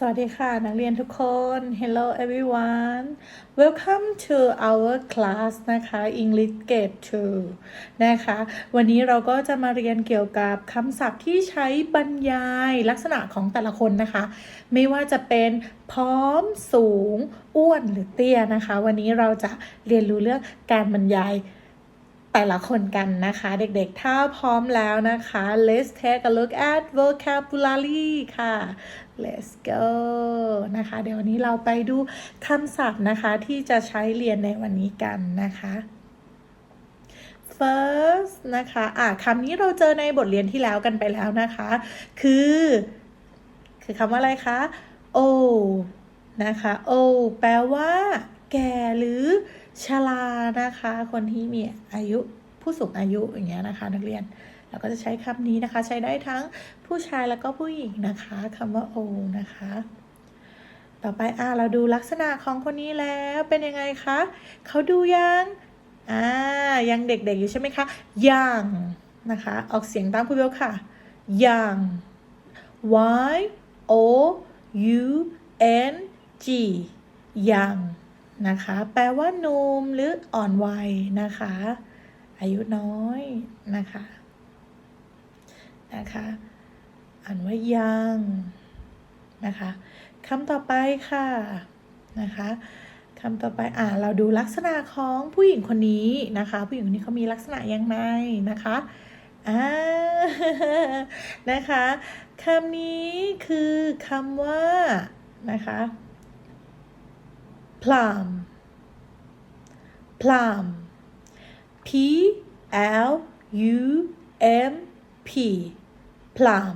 สวัสดีค่ะนักเรียนทุกคน Hello everyone Welcome to our class นะคะ English Grade 2 นะคะ วันนี้เราก็จะมาเรียนเกี่ยวกับคำศัพท์ที่ใช้บรรยายลักษณะของแต่ละคนนะคะ ไม่ว่าจะเป็นพร้อมสูง อ้วนหรือเตี้ยนะคะ วันนี้เราจะเรียนรู้เรื่องการบรรยาย แต่ละคนกันนะคะ เด็กๆ ถ้าพร้อมแล้วนะคะ let's take a look at vocabulary ค่ะ let's go นะคะ เดี๋ยววันนี้เราไปดูคำศัพท์นะคะที่จะใช้เรียนในวันนี้กันนะคะ first นะคะ อะคำนี้เราเจอในบทเรียนที่แล้วกันไปแล้วนะคะ คือ คือคำว่าอะไรคะ o นะคะ o แปลว่า แก่หรือชรานะคะ คนที่มีอายุ ผู้สูงอายุอย่างเงี้ยนะคะ นักเรียนเราก็จะใช้คำนี้นะคะ ใช้ได้ทั้งผู้ชายแล้วก็ผู้หญิงนะคะคำว่า o นะคะ ต่อไปอ่าเราดูลักษณะของคนนี้แล้วเป็นยังไงคะเขาดูยังอ่ายังเด็กๆอยู่ใช่ไหมคะยังนะคะ ออกเสียงตามคุณเบลค่ะยัง y o u n g ยังนะคะ แปลว่าหนุ่มหรืออ่อนวัยนะคะ อายุน้อยนะคะนะคะ อ่านว่ายังนะคะคำต่อไปค่ะนะคะคำต่อไปอ่าเราดูลักษณะของผู้หญิงคนนี้นะคะ ผู้หญิงคนนี้เขามีลักษณะยังไงนะคะอ่านะคะคำนี้คือคำว่านะคะ plum plum p l u m p plum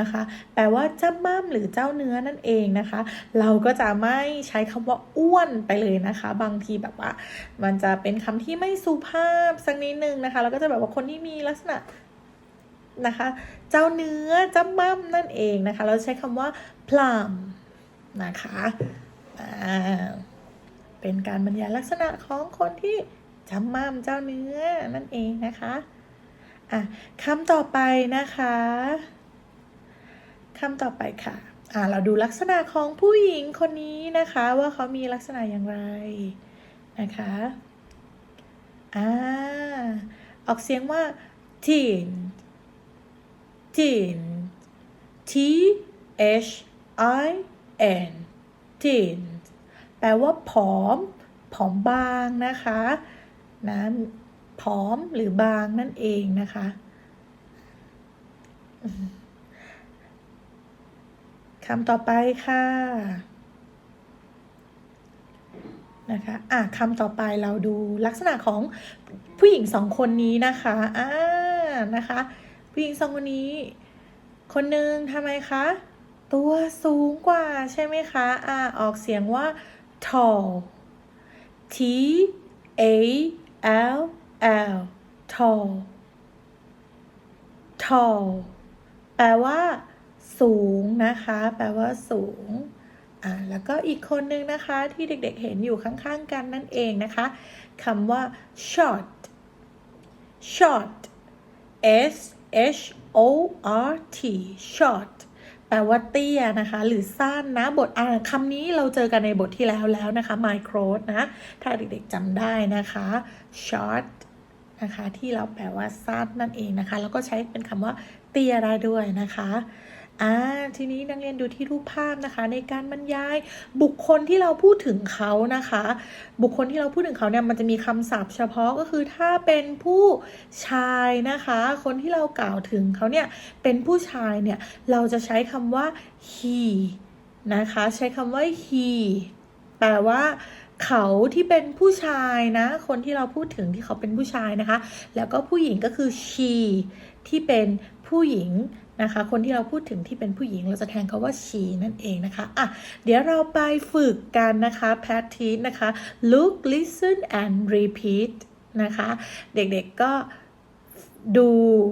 นะคะ แปลว่าจ้าม่ำหรือเจ้าเนื้อนั่นเองนะคะ เราก็จะไม่ใช้คำว่าอ้วนไปเลยนะคะ บางทีแบบว่า มันจะเป็นคำที่ไม่สุภาพสักนิดนึงนะคะแล้วก็จะแบบว่าคนที่มีลักษณะนะคะ เจ้าเนื้อจ้าม่ำนั่นเองนะคะ เราใช้คำว่า plum นะคะ เป็นการบรรยายลักษณะของคนที่ จำม่ำเจ้าเนื้อนั่นเองนะคะอะคำต่อไปนะคะคำต่อไปค่ะอะเราดูลักษณะของผู้หญิงคนนี้นะคะ ว่าเขามีลักษณะอย่างไรนะคะอ่าออกเสียงว่า teen teen t h i n teen แปลว่าผอม ผอมบางนะคะ นะผอมหรือบางนั่นเองนะคะ คำต่อไปค่ะ นะคะ อะคำต่อไปเราดูลักษณะของผู้หญิงสองคนนี้นะคะ อ่า นะคะ ผู้หญิงสองคนนี้ คนหนึ่งทำไมคะ ตัวสูงกว่าใช่ไหมคะ อ่า ออกเสียงว่า tall T A L L tall tall แปลว่า สูงนะคะ แปลว่าสูงอ่าแล้วก็อีกคนนึงนะคะที่เด็กๆเห็นอยู่ข้างๆกันนั่นเองนะคะคำว่า short short S H O R T short แปลว่าเตี้ยนะคะ หรือสั้นนะบทอ่าคำนี้เราเจอกันในบทที่แล้วแล้วนะคะ micro นะ ถ้าเด็กๆจำได้นะคะ short นะคะ ที่เราแปลว่าสั้นนั่นเองนะคะ แล้วก็ใช้เป็นคำว่าเตี้ยได้ด้วยนะคะ อ่าทีนี้นักเรียนดูที่รูปภาพนะคะ ในการบรรยายบุคคลที่เราพูดถึงเขานะคะ บุคคลที่เราพูดถึงเขาเนี่ยมันจะมีคำศัพท์เฉพาะก็คือถ้าเป็นผู้ชายนะคะ คนที่เรากล่าวถึงเขาเนี่ยเป็นผู้ชายเนี่ยเราจะใช้คำว่า he นะคะใช้คำว่า he แปลว่าเขาที่เป็นผู้ชายนะ คนที่เราพูดถึงที่เขาเป็นผู้ชายนะคะ แล้วก็ผู้หญิงก็คือ she ที่เป็นผู้หญิง นะคะ คนที่เราพูดถึงที่เป็นผู้หญิงเราจะแทนเขาว่า she นั่นเองนะคะอะเดี๋ยวเราไปฝึกกันนะคะ practice นะคะ look listen and repeat นะคะ เด็กๆก็ดู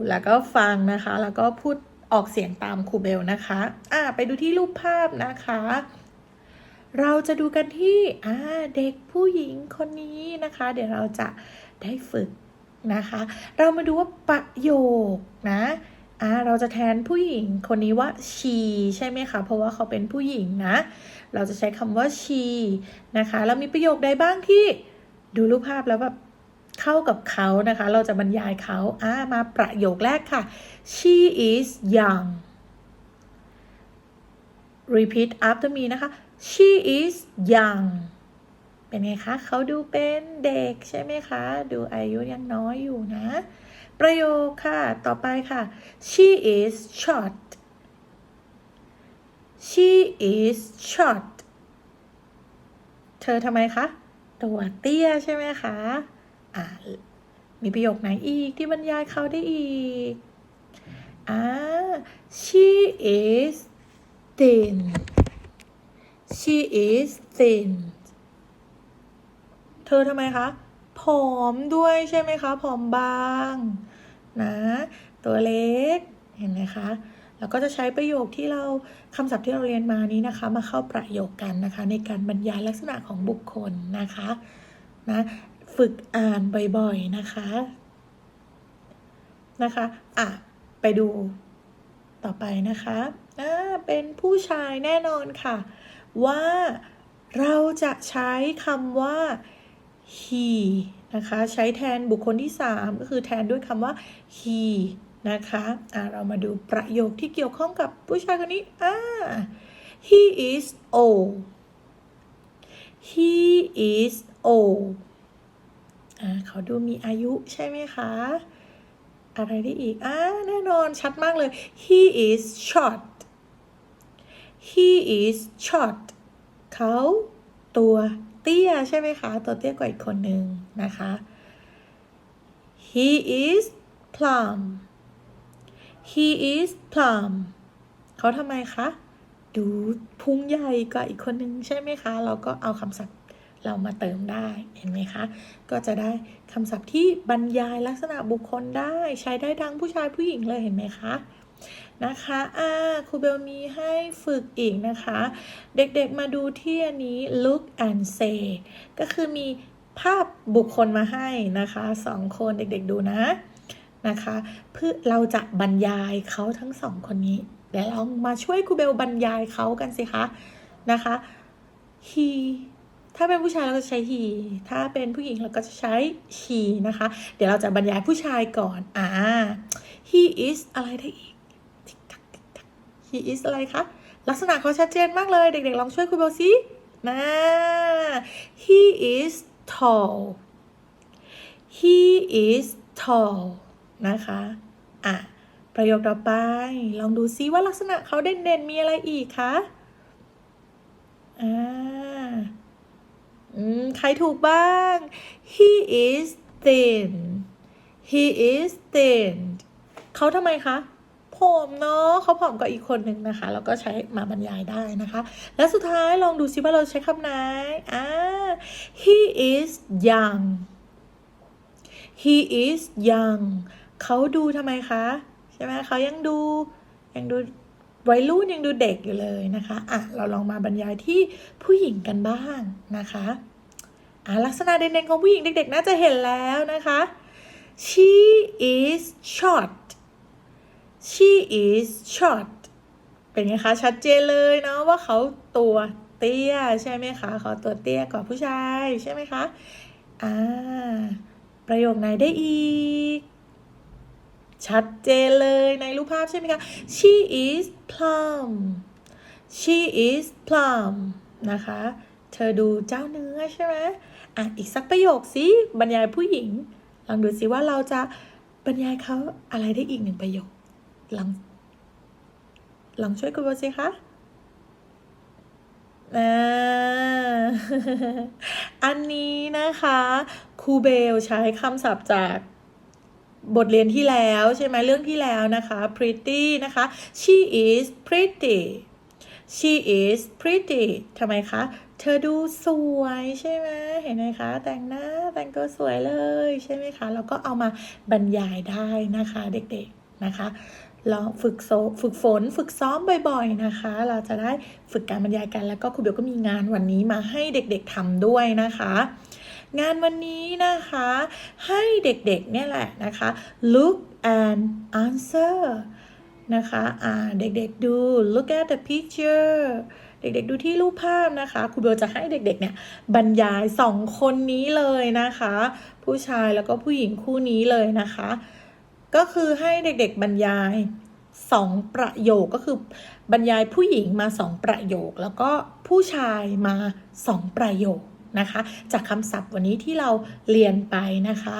แล้วก็ฟังนะคะ แล้วก็พูดออกเสียงตามครูเบลนะคะอะไปดูที่รูปภาพนะคะเราจะดูกันที่อ่าเด็กผู้หญิงคนนี้นะคะ เดี๋ยวเราจะได้ฝึกนะคะ เรามาดูว่าประโยคนะ อ่าเราจะแทนผู้หญิงคนนี้ว่า she ใช่ไหมคะ เพราะว่าเขาเป็นผู้หญิงนะ เราจะใช้คำว่า she นะคะ แล้วมีประโยคใดบ้างที่ดูรูปภาพแล้วแบบเข้ากับเขานะคะ เราจะบรรยายเขาอ่ามาประโยคแรกค่ะ she is young repeat after me นะคะ she is young เป็นไงคะ เขาดูเป็นเด็กใช่ไหมคะ ดูอายุยังน้อยอยู่นะ ประโยคค่ะ ต่อไปค่ะ she is short she is short เธอทำไมคะ ตัวเตี้ยใช่ไหมคะ อ่า มีประโยคไหนอีกที่บรรยายเขาได้อีก อ่า she is thin she is thin เธอทำไมคะ ผอมด้วยใช่ไหมคะผอมบางนะตัวเล็กเห็นไหมคะแล้วก็จะใช้ประโยคที่เราคำศัพท์ที่เราเรียนมานี้นะคะ มาเข้าประโยคกันนะคะ ในการบรรยายลักษณะของบุคคลนะคะนะฝึกอ่านบ่อยๆนะคะนะคะอะไปดูต่อไปนะคะอ่าเป็นผู้ชายแน่นอนค่ะ ว่าเราจะใช้คำว่า he นะคะ ใช้แทนบุคคลที่ 3 ก็คือแทนด้วยคำว่า he นะคะะเรามาดูประโยคที่เกี่ยวข้องกับผู้ชายคนนี้อ่า he is old he is old อ่าเขาดูมีอายุใช่ไหมคะ อะไรได้อีก อ่า แน่นอนชัดมากเลย he is short he is short เขาตัว ตี้ยใช่ไหมคะ ตัวเตี้ยกว่าอีกคนหนึ่งนะคะ he is plump he is plump เขาทำไมคะ ดูพุงใหญ่กว่าอีกคนหนึ่งใช่ไหมคะ เราก็เอาคำศัพท์เรามาเติมได้ เห็นไหมคะ ก็จะได้คำศัพท์ที่บรรยายลักษณะบุคคลได้ใช้ได้ทั้งผู้ชายผู้หญิงเลยเห็นไหมคะ นะคะอ่าครูเบลมีให้ฝึกอีกนะคะ เด็กๆมาดูที่อันนี้ look and say ก็คือมีภาพบุคคลมาให้นะคะสองคนเด็กๆดูนะนะคะเพื่อเราจะบรรยายเขาทั้งสองคนนี้เดี๋ยวเรามาช่วยครูเบลบรรยายเขากันสิคะนะคะ he ถ้าเป็นผู้ชายเราก็จะใช้ he ถ้าเป็นผู้หญิงเราก็จะใช้ she นะคะ เดี๋ยวเราจะบรรยายผู้ชายก่อนอ่า he is อะไรได้อีก he is อะไรคะ ลักษณะเขาชัดเจนมากเลย เด็กๆ ลองช่วยคุณเบลสินะ he is tall he is tall นะคะ อะ ประโยคต่อไป ลองดูซิว่าลักษณะเขาเด่นๆ มีอะไรอีกคะ อ่า อืม ใครถูกบ้าง he is thin he is thin เขาทำไมคะ ผมเนาะเขาผอมกว่าอีกคนหนึ่งนะคะ แล้วก็ใช้มาบรรยายได้นะคะ และสุดท้ายลองดูซิว่าเราใช้คำไหนอ่า he is young he is young เขาดูทำไมคะ ใช่ไหมเขายังดูยังดูวัยรุ่นยังดูเด็กอยู่เลยนะคะ อะ เราลองมาบรรยายที่ผู้หญิงกันบ้างนะคะ อะ ลักษณะเด่นๆของผู้หญิงเด็กๆ น่าจะเห็นแล้วนะคะ she is short she is short เป็นไงคะ ชัดเจนเลยเนาะว่าเขาตัวเตี้ยใช่ไหมคะเขาตัวเตี้ยกว่าผู้ชายใช่ไหมคะอ่าประโยคไหนได้อีก ชัดเจนเลยในรูปภาพใช่ไหมคะ she is plump she is plump นะคะ เธอดูเจ้าเนื้อใช่ไหมอะอีกสักประโยคสิบรรยายผู้หญิง ลองดูสิว่าเราจะบรรยายเขาอะไรได้อีกหนึ่งประโยค ลองลองช่วยคุณโบสิคะอันนี้นะคะครูเบลใช้คำศัพท์จากบทเรียนที่แล้วใช่ไหมเรื่องที่แล้วนะคะ pretty นะคะ she is pretty she is pretty ทำไมคะ เธอดูสวยใช่ไหมเห็นไหมคะ แต่งหน้าแต่งตัวสวยเลยใช่ไหมคะ แล้วก็เอามาบรรยายได้นะคะเด็กๆนะคะ ลองฝึกโซฝึกฝน ฝึกซ้อมบ่อยๆนะคะ เราจะได้ฝึกการบรรยายกัน แล้วก็ครูเบลก็มีงานวันนี้มาให้เด็กๆทำด้วยนะคะ งานวันนี้นะคะ ให้เด็กๆเนี่ยแหละนะคะ look and answer นะคะอ่าเด็กๆดู look at the picture เด็กๆดูที่รูปภาพนะคะครูเบลจะให้เด็กๆเนี่ยบรรยายสองคนนี้เลยนะคะ ผู้ชายแล้วก็ผู้หญิงคู่นี้เลยนะคะ ก็คือให้เด็กๆบรรยายสองประโยคก็คือบรรยายผู้หญิงมาสองประโยค แล้วก็ผู้ชายมาสองประโยคนะคะ จากคำศัพท์วันนี้ที่เราเรียนไปนะคะ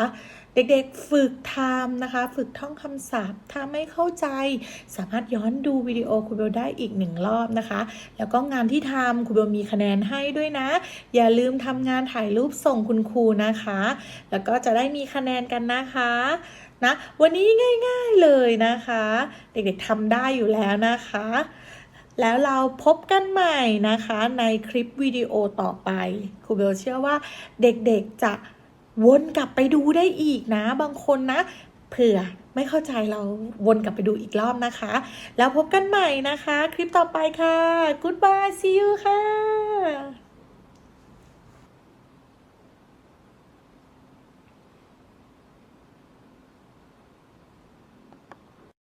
เด็กๆฝึกทำนะคะ ฝึกท่องคำศัพท์ถ้าไม่เข้าใจ สามารถย้อนดูวิดีโอครูเบลได้อีกหนึ่งรอบนะคะ แล้วก็งานที่ทำครูเบลมีคะแนนให้ด้วยนะ อย่าลืมทำงานถ่ายรูปส่งคุณครูนะคะ แล้วก็จะได้มีคะแนนกันนะคะ นะ วันนี้ง่ายๆเลยนะคะ เด็กๆทำได้อยู่แล้วนะคะ แล้วเราพบกันใหม่นะคะในคลิปวิดีโอต่อไปครูเบลเชื่อว่าเด็กๆจะวนกลับไปดูได้อีกนะ บางคนนะ เผื่อไม่เข้าใจเราวนกลับไปดูอีกรอบนะคะ แล้วพบกันใหม่นะคะ คลิปต่อไปค่ะ goodbye see you ค่ะ